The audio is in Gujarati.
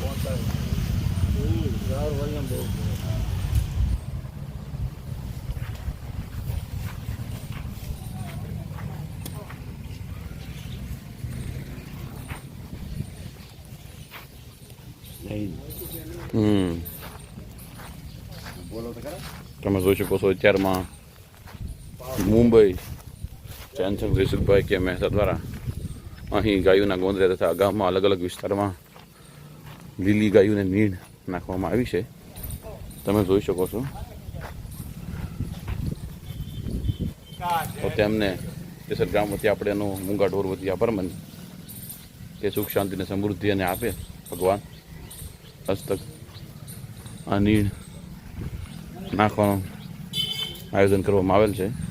પહોંચાય બહુ ખરા. તમે જોઈ શકો છો અત્યારમાં મુંબઈ ચેનસંગ ઋષભભાઈ કે મહેતા દ્વારા અહીં ગાયોના ગોંદરે તથા ગામમાં અલગ અલગ વિસ્તારમાં લીલી ગાયોને નીણ નાખવામાં આવી છે. તમે જોઈ શકો છો. તો તેમને કેસર ગામ વતી આપણે એનો મૂંગા ઢોર વતી આભાર માની. કે સુખ, શાંતિ અને સમૃદ્ધિ અને આપે ભગવાન. હસ્તક આ નીણ નાખવાનું આયોજન કરવામાં આવેલ છે.